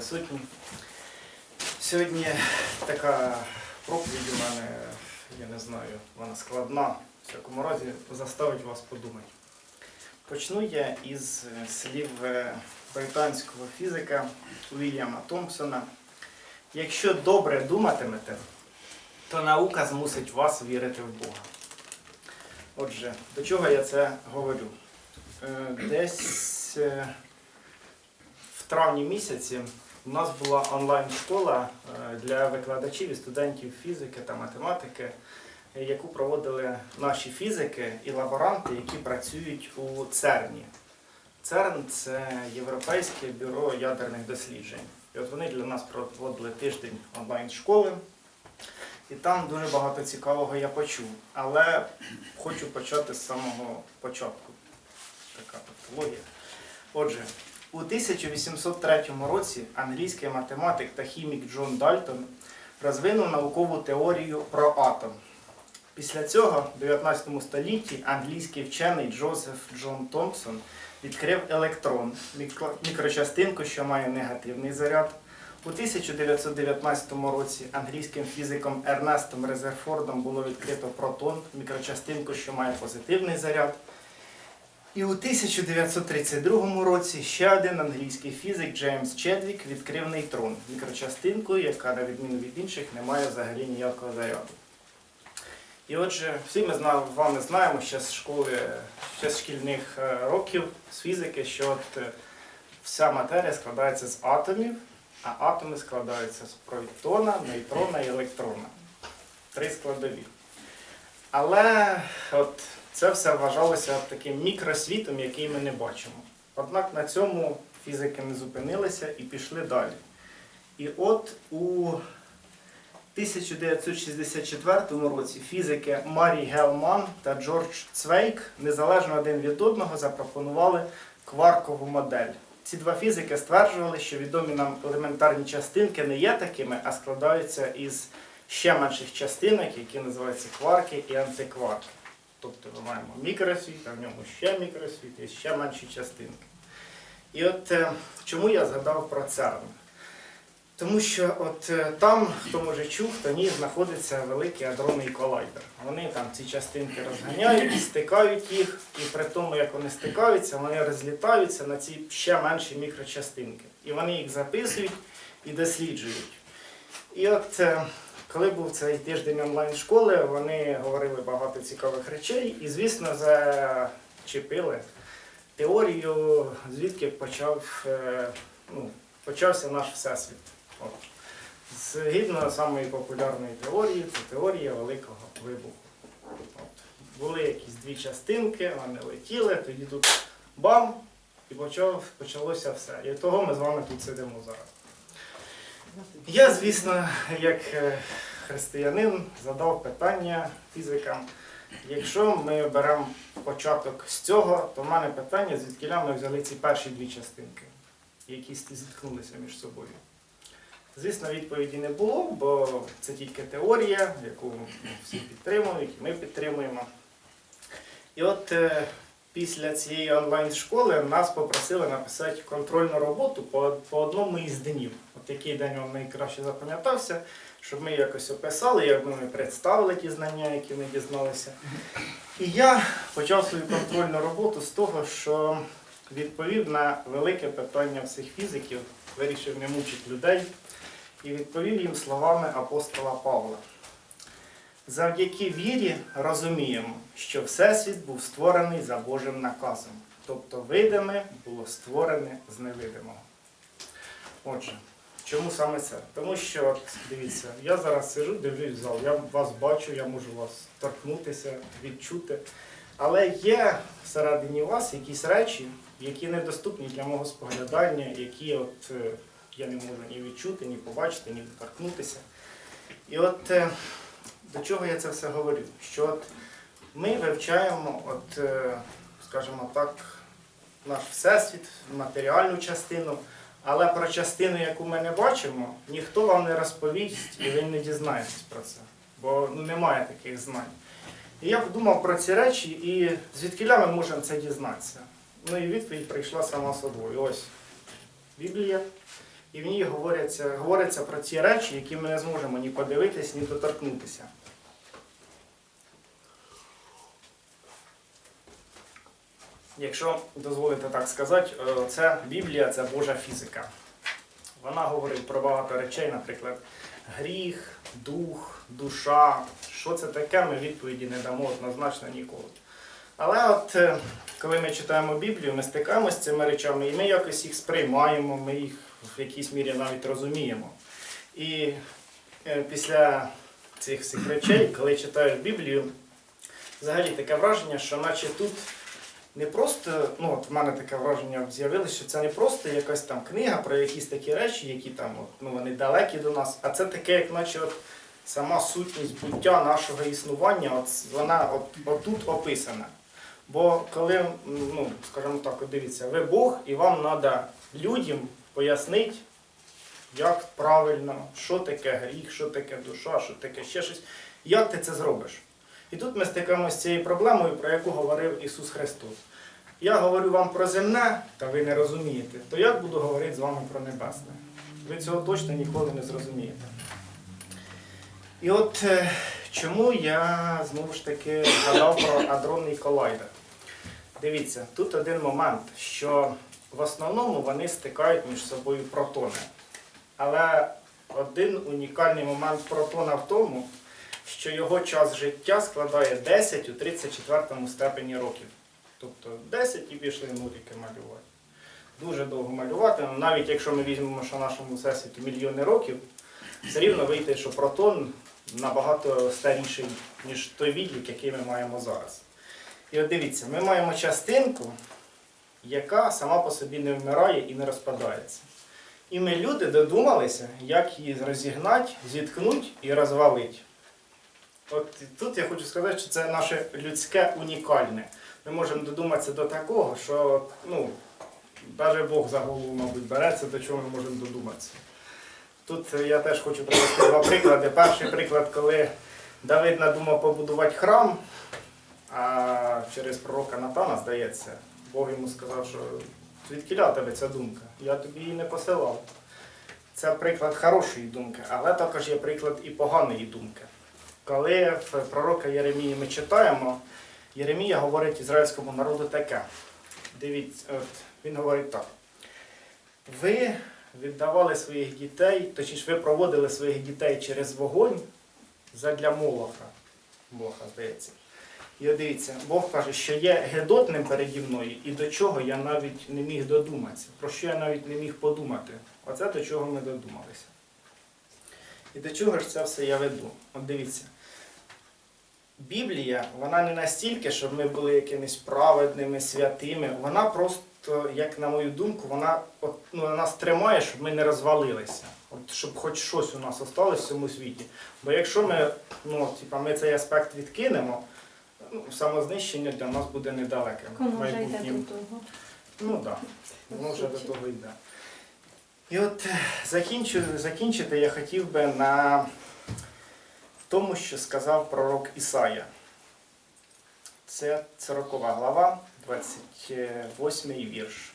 присутні. Сьогодні така проповідь у мене, я не знаю, вона складна, в всякому разі заставить вас подумати. Почну я із е, слів е, британського фізика Уільяма Томпсона. Якщо добре думатимете, то наука змусить вас вірити в Бога. Отже, до чого я це говорю? Е, Десь в травні місяці у нас була онлайн-школа е, для викладачів і студентів фізики та математики, яку проводили наші фізики і лаборанти, які працюють у ЦЕРНі. ЦЕРН це Європейське бюро ядерних досліджень. І от вони для нас проводили тиждень онлайн-школи. І там дуже багато цікавого я почув. Але хочу почати з самого початку. Така тавтологія. Отже, у 1803 році англійський математик та хімік Джон Дальтон розвинув наукову теорію про атом. Після цього, в 19 столітті, англійський вчений Джозеф Джон Томпсон відкрив електрон, мікрочастинку, що має негативний заряд. У 1919 році англійським фізиком Ернестом Резерфордом було відкрито протон, мікрочастинку, що має позитивний заряд. І у 1932 році ще один англійський фізик Джеймс Чедвік відкрив нейтрон, мікрочастинку, яка, на відміну від інших, не має взагалі ніякого заряду. І отже, всі ми з вами знаємо ще з школи, ще з шкільних е, років з фізики, що от е, вся матерія складається з атомів, а атоми складаються з протона, нейтрона і електрона. Три складові. Але от це все вважалося таким мікросвітом, який ми не бачимо. Однак на цьому фізики не зупинилися і пішли далі. І от у 1964 році фізики Марій Гелман та Джордж Цвейк незалежно один від одного запропонували кваркову модель. Ці два фізики стверджували, що відомі нам елементарні частинки не є такими, а складаються із ще менших частинок, які називаються кварки і антикварки. Тобто ми маємо мікросвіт, а в ньому ще мікросвіт і ще менші частинки. І от е, чому я згадав про ЦЕРН? Тому що от е, там, хто може чув, то ні знаходиться великий адронний колайдер. Вони там ці частинки розганяють, стикають їх, і при тому, як вони стикаються, вони розлітаються на ці ще менші мікрочастинки. І вони їх записують і досліджують. І от е, коли був цей тиждень онлайн-школи, вони говорили багато цікавих речей і, звісно, зачепили теорію, звідки почав, е, ну, почався наш всесвіт. От. Згідно самої популярної теорії, це теорія Великого вибуху. От. Були якісь дві частинки, вони летіли, тоді тут бам, і почав, почалося все. І того ми з вами тут сидимо зараз. Я, звісно, як е, християнин, задав питання фізикам. Якщо ми беремо початок з цього, то в мене питання, звідки ми взяли ці перші дві частинки, які зіткнулися між собою. Звісно, відповіді не було, бо це тільки теорія, яку всі підтримують, і ми підтримуємо. І от е, після цієї онлайн-школи нас попросили написати контрольну роботу по, по одному із днів. От який день вам найкраще запам'ятався, щоб ми якось описали, як ми представили ті знання, які ми дізналися. І я почав свою контрольну роботу з того, що відповів на велике питання всіх фізиків, вирішив не мучити людей і відповів їм словами апостола Павла. Завдяки вірі розуміємо, що Всесвіт був створений за Божим наказом, тобто видиме було створене з невидимого. Отже, чому саме це? Тому що, от, дивіться, я зараз сижу, дивлюсь в зал, я вас бачу, я можу вас торкнутися, відчути. Але є всередині вас якісь речі, які недоступні для мого споглядання, які от, е, я не можу ні відчути, ні побачити, ні доторкнутися. І от е, до чого я це все говорю? Що от ми вивчаємо, от, е, скажімо так, наш всесвіт, матеріальну частину, але про частину, яку ми не бачимо, ніхто вам не розповість і ви не дізнаєтесь про це, бо ну, немає таких знань. І я подумав про ці речі, і звідки ми можемо це дізнатися? Ну і відповідь прийшла сама собою. Ось Біблія, І в ній говориться, говориться про ті речі, які ми не зможемо ні подивитись, ні доторкнутися. Якщо дозволите так сказати, е, це Біблія це Божа фізика. Вона говорить про багато речей, наприклад, гріх, дух, душа. Що це таке, ми відповіді не дамо однозначно ніколи. Але от е, коли ми читаємо Біблію, ми стикаємося з цими речами, і ми якось їх сприймаємо, ми їх в якійсь мірі навіть розуміємо. І е, після цих всіх речей, коли читаєш Біблію, взагалі таке враження, що наче тут не просто, ну от в мене таке враження з'явилося, що це не просто якась там книга про якісь такі речі, які там от, ну, вони далекі до нас, а це таке, як наче от сама сутність буття нашого існування, от вона от, отут описана. Бо коли, ну, скажімо так, дивіться, ви Бог, і вам треба людям пояснити, як правильно, що таке гріх, що таке душа, що таке ще щось, як ти це зробиш. І тут ми стикаємося з цією проблемою, про яку говорив Ісус Христос. Я говорю вам про земне, та ви не розумієте, то як буду говорити з вами про небесне? Ви цього точно ніколи не зрозумієте. І от е, чому я знову ж таки згадав про адронний колайдер. Дивіться, тут один момент, що в основному вони стикають між собою протони. Але один унікальний момент протона в тому, що його час життя складає 10 у 34 степені років. Тобто 10 і пішли нуліки малювати. Дуже довго малювати, ну, навіть якщо ми візьмемо, що нашому всесвіту мільйони років, все рівно вийде, що протон набагато старіший, ніж той відлік, який ми маємо зараз. І от дивіться, ми маємо частинку, яка сама по собі не вмирає і не розпадається. І ми люди додумалися, як її розігнати, зіткнути і розвалити. От тут я хочу сказати, що це наше людське унікальне. Ми можемо додуматися до такого, що ну, навіть Бог за голову, мабуть, береться, до чого ми можемо додуматися. Тут я теж хочу привести два приклади. Перший приклад, коли Давид надумав побудувати храм, а через пророка Натана, здається, Бог йому сказав, що звідкіля тебе ця думка? Я тобі її не посилав. Це приклад хорошої думки, але також є приклад і поганої думки. Коли в пророка Єремії ми читаємо, Єремія говорить ізраїльському народу таке. Дивіться, от, він говорить так. Ви віддавали своїх дітей, точніше, ви проводили своїх дітей через вогонь задля Молоха. Бога, здається. І дивіться, Бог каже, що є гедотним переді мною, і до чого я навіть не міг додуматися, про що я навіть не міг подумати. Оце до чого ми додумалися. І до чого ж це все я веду? От дивіться. Біблія, вона не настільки, щоб ми були якимись праведними, святими. Вона просто, як на мою думку, вона от, ну, нас тримає, щоб ми не розвалилися. От, щоб хоч щось у нас осталось в цьому світі. Бо якщо ми, ну, типа, ми цей аспект відкинемо, ну, самознищення для нас буде недалеким. Вже йде до того. Ну так, да, воно вже до того йде. І от е, закінчу, закінчити я хотів би на тому, що сказав пророк Ісая. Це 40 глава, 28 вірш.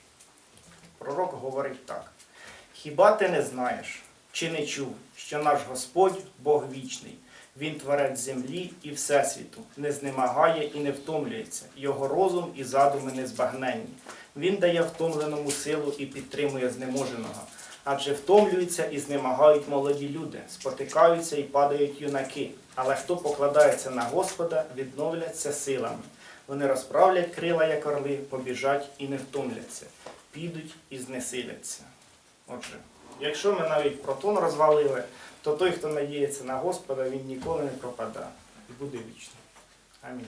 Пророк говорить так. Хіба ти не знаєш, чи не чув, що наш Господь Бог вічний, Він творець землі і Всесвіту, не знемагає і не втомлюється, його розум і задуми незбагненні. Він дає втомленому силу і підтримує знеможеного. Адже втомлюються і знемагають молоді люди, спотикаються і падають юнаки. Але хто покладається на Господа, відновляться силами. Вони розправлять крила, як орли, побіжать і не втомляться, підуть і знесиляться. Отже, якщо ми навіть протон розвалили, то той, хто надіється на Господа, він ніколи не пропадає і буде вічним. Амінь.